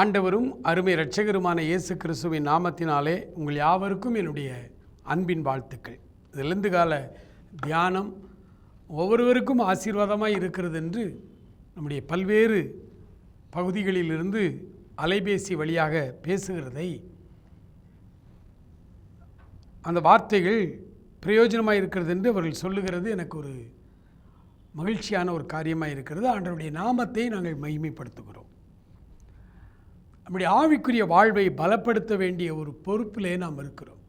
ஆண்டவரும் அருமை இரட்சகருமான இயேசு கிறிஸ்துவின் நாமத்தினாலே உங்கள் யாவருக்கும் என்னுடைய அன்பின் வாழ்த்துக்கள். இதிலிருந்து கால தியானம் ஒவ்வொருவருக்கும் ஆசீர்வாதமாக இருக்கிறது என்று நம்முடைய பல்வேறு பகுதிகளிலிருந்து அலைபேசி வழியாக பேசுகிறதை அந்த வார்த்தைகள் பிரயோஜனமாக இருக்கிறது என்று அவர்கள் சொல்லுகிறது. எனக்கு ஒரு மகிழ்ச்சியான ஒரு காரியமாக இருக்கிறது. ஆண்டவருடைய நாமத்தை நாங்கள் மகிமைப்படுத்துகிறோம். நம்முடைய ஆவிக்குரிய வாழ்வை பலப்படுத்த வேண்டிய ஒரு பொறுப்பிலே நாம் இருக்கிறோம்.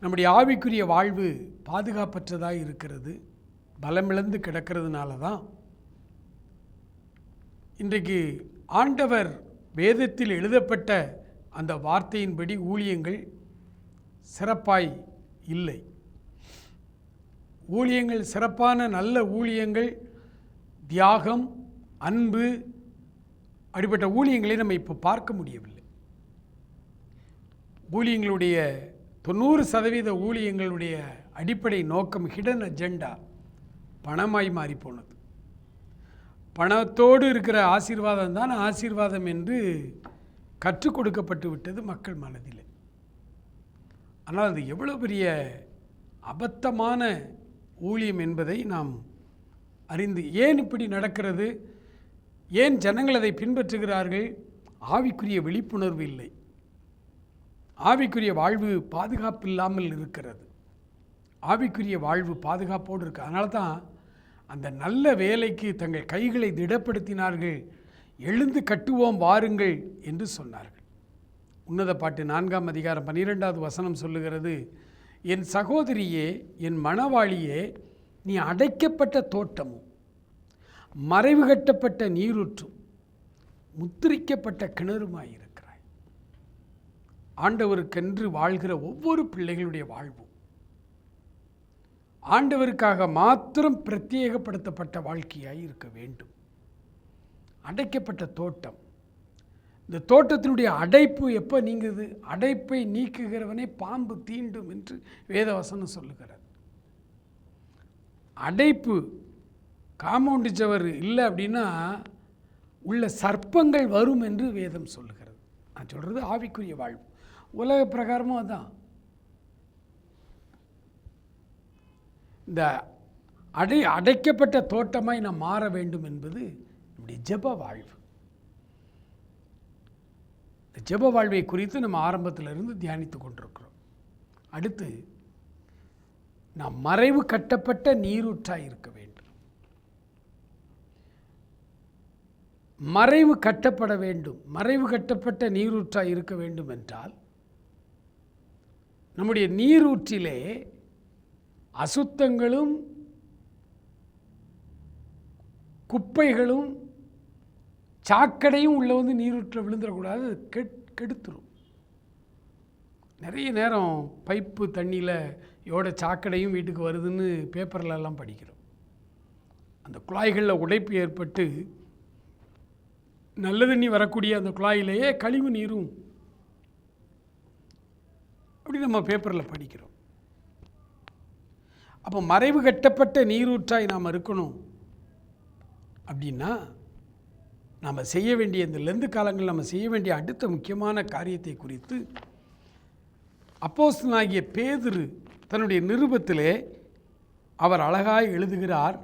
நம்முடைய ஆவிக்குரிய வாழ்வு பாதுகாப்பற்றதாக இருக்கிறது பலமிழந்து கிடக்கிறதுனால தான். இன்றைக்கு ஆண்டவர் வேதத்தில் எழுதப்பட்ட அந்த வார்த்தையின்படி ஊழியங்கள் சிறப்பாய் இல்லை. ஊழியங்கள் சிறப்பான நல்ல ஊழியங்கள் தியாகம் அன்பு அப்படிப்பட்ட ஊழியங்களை நம்ம இப்போ பார்க்க முடியவில்லை. ஊழியங்களுடைய தொண்ணூறு சதவீத ஊழியங்களுடைய அடிப்படை நோக்கம் ஹிடன் அஜெண்டா பணமாய் மாறி போனது. பணத்தோடு இருக்கிற ஆசீர்வாதம் தான் ஆசீர்வாதம் என்று கற்றுக் கொடுக்கப்பட்டு விட்டது மக்கள் மனதில். ஆனால் அது எவ்வளோ பெரிய அபத்தமான ஊழியம் என்பதை நாம் அறிந்து ஏன் இப்படி நடக்கிறது? ஏன் ஜனங்கள் அதை பின்பற்றுகிறார்கள்? ஆவிக்குரிய விழிப்புணர்வு இல்லை. ஆவிக்குரிய வாழ்வு பாதுகாப்பு இல்லாமல் இருக்கிறது. ஆவிக்குரிய வாழ்வு பாதுகாப்போடு இருக்கு. அதனால தான் அந்த நல்ல வேலைக்கு தங்கள் கைகளை திடப்படுத்தினார்கள். எழுந்து கட்டுவோம் வாருங்கள் என்று சொன்னார்கள். உன்னத பாட்டு நான்காம் அதிகாரம் பன்னிரெண்டாவது வசனம் சொல்லுகிறது என் சகோதரியே என் மணவாளியே நீ அடைக்கப்பட்ட தோட்டமும் மறைவு கட்டப்பட்ட நீரூற்றும் முத்திரிக்கப்பட்ட கிணறுமாயிருக்கிறாய். ஆண்டவருக்கென்று வாழ்கிற ஒவ்வொரு பிள்ளைகளுடைய வாழ்வும் ஆண்டவருக்காக மாத்திரம் பிரத்யேகப்படுத்தப்பட்ட வாழ்க்கையாய் இருக்க வேண்டும். அடைக்கப்பட்ட தோட்டம். இந்த தோட்டத்தினுடைய அடைப்பு எப்போ நீங்குது? அடைப்பை நீக்குகிறவனை பாம்பு தீண்டும் என்று வேதவசனம் சொல்லுகிறார் அடைப்பு காம்பவுண்டு சவர் இல்லை அப்படின்னா உள்ள சர்ப்பங்கள் வரும் என்று வேதம் சொல்லுகிறது. நான் சொல்கிறது ஆவிக்குரிய வாழ்வு. உலக பிரகாரமும் அதுதான் இந்த அடை அடைக்கப்பட்ட தோட்டமாய் நாம் மாற வேண்டும் என்பது நம்முடைய ஜெப வாழ்வு. இந்த ஜெப வாழ்வை குறித்து நம்ம ஆரம்பத்திலிருந்து தியானித்து கொண்டிருக்கிறோம். அடுத்து நாம் மறைவு கட்டப்பட்ட நீரூற்றாய் இருக்க வேண்டும். மறைவு கட்டப்பட வேண்டும். மறைவு கட்டப்பட்ட நீரூற்றாய் இருக்க வேண்டும் என்றால் நம்முடைய நீரூற்றிலே அசுத்தங்களும் குப்பைகளும் சாக்கடையும் உள்ள வந்து நீரூற்ற விழுந்துடக்கூடாது. அது கெட் கெடுத்துரும். நிறைய நேரம் பைப்பு தண்ணியில் எவ்வளோ சாக்கடையும் வீட்டுக்கு வருதுன்னு பேப்பர்லலாம் படிக்கிறோம். அந்த குழாய்களில் உடைப்பு ஏற்பட்டு நல்ல தண்ணி வரக்கூடிய அந்த குழாயிலேயே கழிவு நீரும். அப்படி நம்ம பேப்பரில் படிக்கிறோம். அப்போ மறைவு கட்டப்பட்ட நீரூற்றாய் நாம் இருக்கணும். அப்படின்னா நாம் செய்ய வேண்டிய இந்த லெந்து காலங்களில் நம்ம செய்ய வேண்டிய அடுத்த முக்கியமான காரியத்தை குறித்து அப்போஸ்தனாகிய பேதுரு தன்னுடைய நிருபத்திலே அவர் அழகாய் எழுதுகிறார்.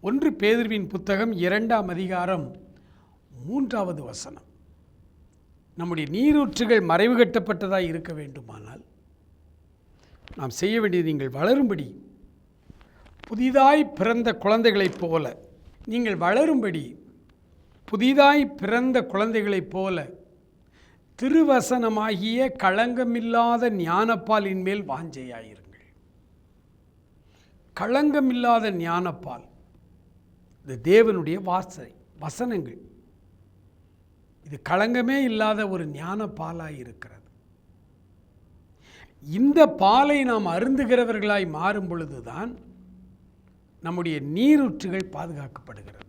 ஒன்று பேதுருவின் புத்தகம் இரண்டாம் அதிகாரம் மூன்றாவது வசனம். நம்முடைய நீரூற்றுகள் மறைவு கட்டப்பட்டதாக இருக்க வேண்டுமானால் நாம் செய்ய வேண்டியது நீங்கள் வளரும்படி புதிதாய் பிறந்த குழந்தைகளைப் போல நீங்கள் வளரும்படி புதிதாய் பிறந்த குழந்தைகளைப் போல திருவசனமாகிய களங்கமில்லாத ஞானப்பாலின் மேல் வாஞ்சையாயிருங்கள். களங்கமில்லாத ஞானப்பால் இந்த தேவனுடைய வாசனை வசனங்கள். இது களங்கமே இல்லாத ஒரு ஞான பாலாய் இருக்கிறது. இந்த பாலை நாம் அருந்துகிறவர்களாய் மாறும் பொழுதுதான் நம்முடைய நீரூற்றுகள் பாதுகாக்கப்படுகிறது.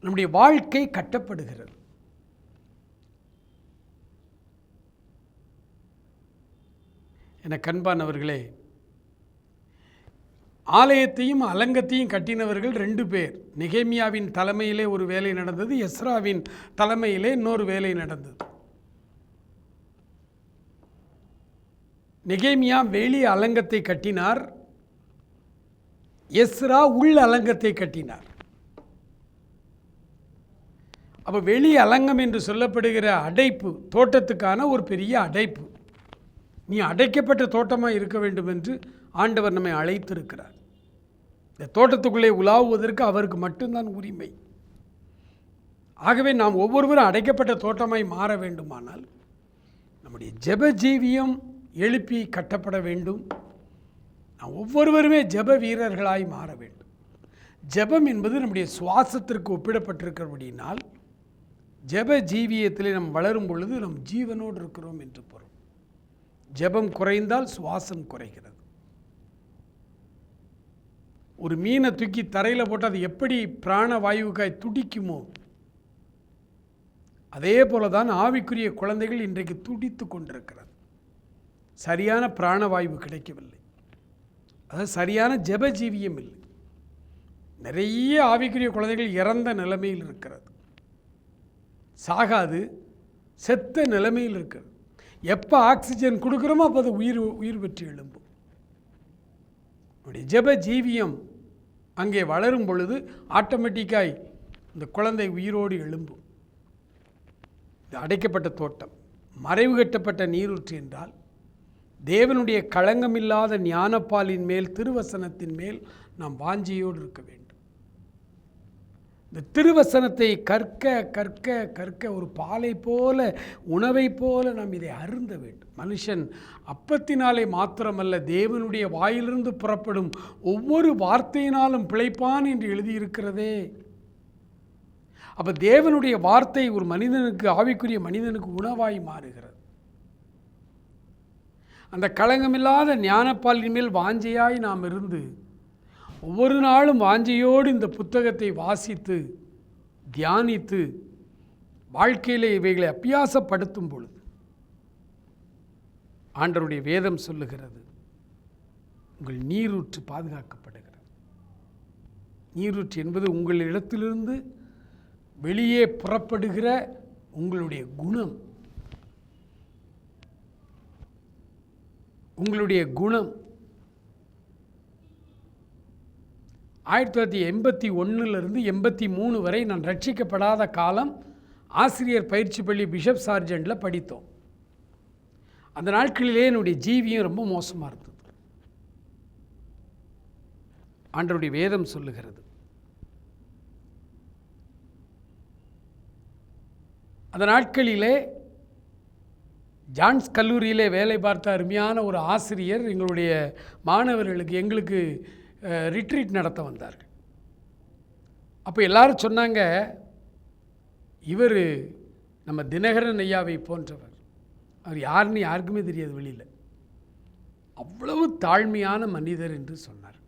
நம்முடைய வாழ்க்கை கட்டப்படுகிறது. என கண்பானவர்களே ஆலயத்தையும் அலங்கத்தையும் கட்டினவர்கள் ரெண்டு பேர். நெகேமியாவின் தலைமையிலே ஒரு வேலை நடந்தது எஸ்ராவின் தலைமையிலே இன்னொரு வேலை நடந்தது. நிகேமியா வெளி அலங்கத்தை கட்டினார் எஸ்ரா உள் அலங்கத்தை கட்டினார். அப்போ வெளி அலங்கம் என்று சொல்லப்படுகிற அடைப்பு தோட்டத்துக்கான ஒரு பெரிய அடைப்பு. நீ அடைக்கப்பட்ட தோட்டமாக இருக்க வேண்டும் என்று ஆண்டவர் நம்மை அழைத்திருக்கிறார். இந்த தோட்டத்துக்குள்ளே உலாவுவதற்கு அவருக்கு மட்டும்தான் உரிமை. ஆகவே நாம் ஒவ்வொருவரும் அடைக்கப்பட்ட தோட்டமாய் மாற வேண்டுமானால் நம்முடைய ஜெப ஜீவியம் எழுப்பி கட்டப்பட வேண்டும். நாம் ஒவ்வொருவருமே ஜெப வீரர்களாய் மாற வேண்டும். ஜெபம் என்பது நம்முடைய சுவாசத்திற்கு ஒப்பிடப்பட்டிருக்கிறபடியினால் ஜெப ஜீவியத்திலே நாம் வளரும் பொழுது நம் ஜீவனோடு இருக்கிறோம் என்று பொருள். ஜெபம் குறைந்தால் சுவாசம் குறைகிறது. ஒரு மீனை தூக்கி தரையில் போட்டு அது எப்படி பிராண வாயுக்காய் துடிக்குமோ அதே போல தான் ஆவிக்குரிய குழந்தைகள் இன்றைக்கு துடித்து கொண்டிருக்கிறது. சரியான பிராணவாயு கிடைக்கவில்லை. அதாவது சரியான ஜெப ஜீவியம் இல்லை. நிறைய ஆவிக்குரிய குழந்தைகள் இறந்த நிலைமையில் இருக்கிறது. சாகாது செத்த நிலைமையில் இருக்கிறது. எப்போ ஆக்சிஜன் கொடுக்குறோமோ அப்போ அது உயிர் உயிர் பெற்று எழும்பும். நம்முடைய ஜெப ஜீவியம் அங்கே வளரும் பொழுது ஆட்டோமேட்டிக்காய் இந்த குழந்தை உயிரோடு எழும்பும் இது அடைக்கப்பட்ட தோட்டம். மறைவு கட்டப்பட்ட நீரூற்று என்றால் தேவனுடைய களங்கமில்லாத ஞானப்பாலின் மேல் திருவசனத்தின் மேல் நாம் வாஞ்சியோடு இருக்க வேண்டும். இந்த திருவசனத்தை கற்க கற்க கற்க ஒரு பாலை போல உணவை போல நாம் இதை அருந்த வேண்டும். மனுஷன் அப்பத்தினாலே மாத்திரமல்ல தேவனுடைய வாயிலிருந்து புறப்படும் ஒவ்வொரு வார்த்தையினாலும் பிழைப்பான் என்று எழுதியிருக்கிறதே. அப்போ தேவனுடைய வார்த்தை ஒரு மனிதனுக்கு ஆவிக்குரிய மனிதனுக்கு உணவாய் மாறுகிறது. அந்த களங்கமில்லாத ஞானப்பாலின் மேல் வாஞ்சையாய் நாம் இருந்து ஒவ்வொரு நாளும் வாஞ்சையோடு இந்த புத்தகத்தை வாசித்து தியானித்து வாழ்க்கையிலே இவைகளை அபியாசப்படுத்தும் பொழுது ஆண்டருடைய வேதம் சொல்லுகிறது உங்கள் நீரூற்று பாதுகாக்கப்படுகிறது. நீரூற்று என்பது உங்கள் இடத்திலிருந்து வெளியே புறப்படுகிற உங்களுடைய குணம். உங்களுடைய குணம் ஆயிரத்தி தொள்ளாயிரத்தி எண்பத்தி ஒன்றுலேருந்து எண்பத்தி மூணு வரை நான் ரட்சிக்கப்படாத காலம் ஆசிரியர் பயிற்சி பள்ளி பிஷப் சார்ஜெண்டில் படித்தோம். அந்த நாட்களிலே என்னுடைய ஜீவியம் ரொம்ப மோசமாக இருந்தது. ஆண்டருடைய வேதம் சொல்லுகிறது. அந்த நாட்களிலே ஜான்ஸ் கல்லூரியிலே வேலை பார்த்த அருமையான ஒரு ஆசிரியர் எங்களுடைய மாணவர்களுக்கு எங்களுக்கு ரிட்ரீட் நடத்த வந்தார்கள். அப்போ எல்லாரும் சொன்னாங்க இவர் நம்ம தினகரன் ஐயாவை போன்றவர். அவர் யாருன்னு யாருக்குமே தெரியாது வெளியில். அவ்வளவு தாழ்மையான மனிதர் என்று சொன்னார்.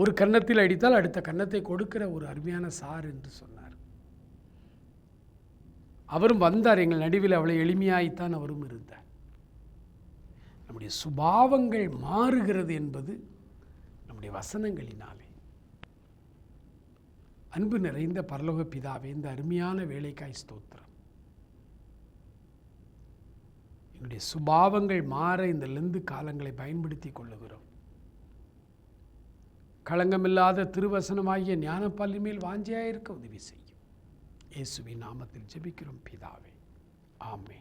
ஒரு கன்னத்தில் அடித்தால் அடுத்த கன்னத்தை கொடுக்கிற ஒரு அருமையான சார் என்று சொன்னார். அவரும் வந்தார் எங்கள் நடுவில் அவ்வளோ எளிமையாய்த்தான் அவரும் இருந்தார். நம்முடைய சுபாவங்கள் மாறுகிறது என்பது நம்முடைய வசனங்களினாலே. அன்பு நிறைந்த பரலோக பிதாவே இந்த அருமையான வேலைக்காய் ஸ்தோத்திரம். எங்களுடைய சுபாவங்கள் மாற இந்த லெந்து காலங்களை பயன்படுத்தி கொள்ளுகிறோம். களங்கமில்லாத திருவசனமாகிய ஞானப்பாலின் மேல் வாஞ்சியாயிருக்க உதவி செய்யும். இயேசுவின் நாமத்தில் ஜெபிக்கிறோம் பிதாவே. ஆமே